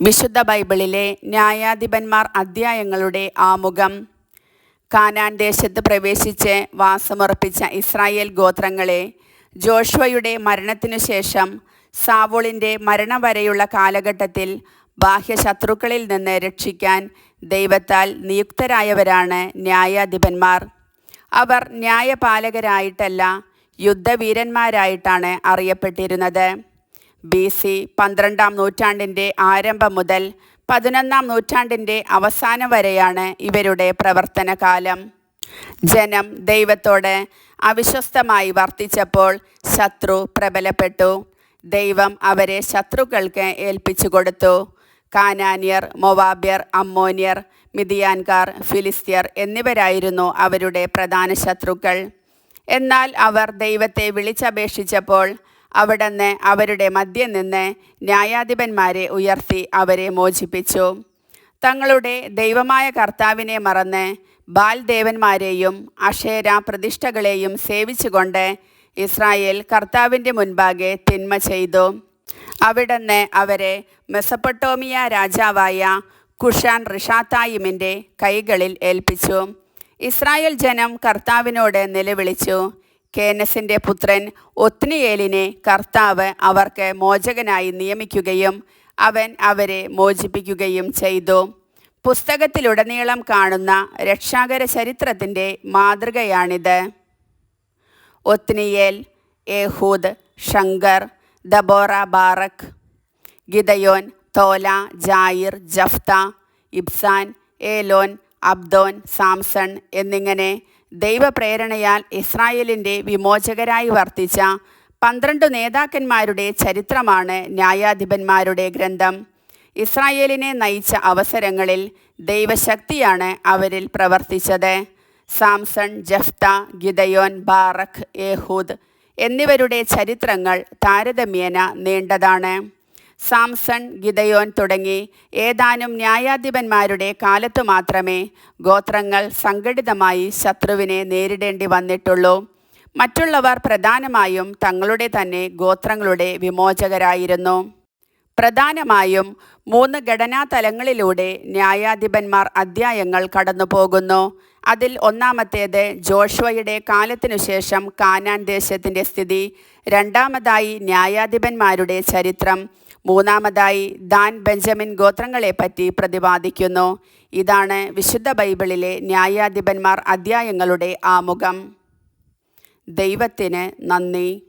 വിശുദ്ധ ബൈബിളിലെ ന്യായാധിപന്മാർ അധ്യായങ്ങളുടെ ആമുഖം. കാനാൻ ദേശത്ത് പ്രവേശിച്ച് വാസമുറപ്പിച്ച ഇസ്രായേൽ ഗോത്രങ്ങളെ ജോഷ്വയുടെ മരണത്തിനു ശേഷം സാവോളിന്റെ മരണം വരെയുള്ള കാലഘട്ടത്തിൽ ബാഹ്യശത്രുക്കളിൽ നിന്ന് രക്ഷിക്കാൻ ദൈവത്താൽ നിയുക്തരായവരാണ് ന്യായാധിപന്മാർ. അവർ ന്യായപാലകരായിട്ടല്ല യുദ്ധവീരന്മാരായിട്ടാണ് അറിയപ്പെട്ടിരുന്നത്. ബി സി പന്ത്രണ്ടാം നൂറ്റാണ്ടിന്റെ ആരംഭം മുതൽ പതിനൊന്നാം നൂറ്റാണ്ടിന്റെ അവസാനം വരെയാണ് ഇവരുടെ പ്രവർത്തനകാലം. ജനം ദൈവത്തോട് അവിശ്വസ്തമായി വർത്തിച്ചപ്പോൾ ശത്രു പ്രബലപ്പെട്ടു. ദൈവം അവരെ ശത്രുക്കൾക്ക് ഏൽപ്പിച്ചു കൊടുത്തു. കാനാനിയർ മൊവാബ്യർ അമ്മോനിയർ മിതിയാൻകാർ ഫിലിസ്ത്യർ എന്നിവരായിരുന്നു അവരുടെ പ്രധാന ശത്രുക്കൾ. എന്നാൽ അവർ ദൈവത്തെ വിളിച്ചപേക്ഷിച്ചപ്പോൾ അവിടുന്ന് അവരുടെ മധ്യം നിന്ന് ന്യായാധിപന്മാരെ ഉയർത്തി അവരെ മോചിപ്പിച്ചു. തങ്ങളുടെ ദൈവമായ കർത്താവിനെ മറന്ന് ബാൽ ദേവന്മാരെയും അഷേര പ്രതിഷ്ഠകളെയും സേവിച്ചുകൊണ്ട് ഇസ്രായേൽ കർത്താവിന്റെ മുൻപാകെ തിന്മ ചെയ്തു. അവിടുന്ന് അവരെ മെസപ്പൊട്ടോമിയ രാജാവായ കുഷാൻ റിഷാത്തായിമിന്റെ കൈകളിൽ ഏൽപ്പിച്ചു. ഇസ്രായേൽ ജനം കർത്താവിനോട് നിലവിളിച്ചു കേനസിന്റെ പുത്രൻ ഒത്നിയേലിനെ കർത്താവ് അവർക്ക് മോചകനായി നിയമിക്കുകയും അവൻ അവരെ മോചിപ്പിക്കുകയും ചെയ്തു. പുസ്തകത്തിലുടനീളം കാണുന്ന രക്ഷാകര ചരിത്രത്തിന്റെ മാതൃകയാണിത്. Othniel Ehud Shamgar Deborah Barak Gideon Tola Jair Jephthah Ibzan Elon Abdon Samson എന്നിങ്ങനെ ദൈവപ്രേരണയാൽ ഇസ്രായേലിന്റെ വിമോചകരായി വർത്തിച്ച പന്ത്രണ്ട് നേതാക്കന്മാരുടെ ചരിത്രമാണ് ന്യായാധിപന്മാരുടെ ഗ്രന്ഥം. ഇസ്രായേലിനെ നയിച്ച അവസരങ്ങളിൽ ദൈവശക്തിയാണ് അവരിൽ പ്രവർത്തിച്ചത്. Samson Jephthah Gideon Barak Ehud എന്നിവരുടെ ചരിത്രങ്ങൾ താരതമ്യേന നീണ്ടതാണ്. സാംസൺ ഗിതയോൻ തുടങ്ങി ഏതാനും ന്യായാധിപന്മാരുടെ കാലത്തു മാത്രമേ ഗോത്രങ്ങൾ സംഘടിതമായി ശത്രുവിനെ നേരിടേണ്ടി വന്നിട്ടുള്ളൂ. മറ്റുള്ളവർ പ്രധാനമായും തങ്ങളുടെ തന്നെ ഗോത്രങ്ങളുടെ വിമോചകരായിരുന്നു. പ്രധാനമായും മൂന്ന് ഘടനാ തലങ്ങളിലൂടെ ന്യായാധിപന്മാർ അധ്യായങ്ങൾ കടന്നുപോകുന്നു. അതിൽ ഒന്നാമത്തേത് ജോഷ്വയുടെ കാലത്തിനു ശേഷം കാനാൻ ദേശത്തിന്റെ സ്ഥിതി രണ്ടാമതായി ന്യായാധിപന്മാരുടെ ചരിത്രം മൂന്നാമതായി ദാൻ ബെഞ്ചമിൻ ഗോത്രങ്ങളെപ്പറ്റി പ്രതിപാദിക്കുന്നു. ഇതാണ് വിശുദ്ധ ബൈബിളിലെ ന്യായാധിപന്മാർ അധ്യായങ്ങളുടെ ആമുഖം. ദൈവത്തിന് നന്ദി.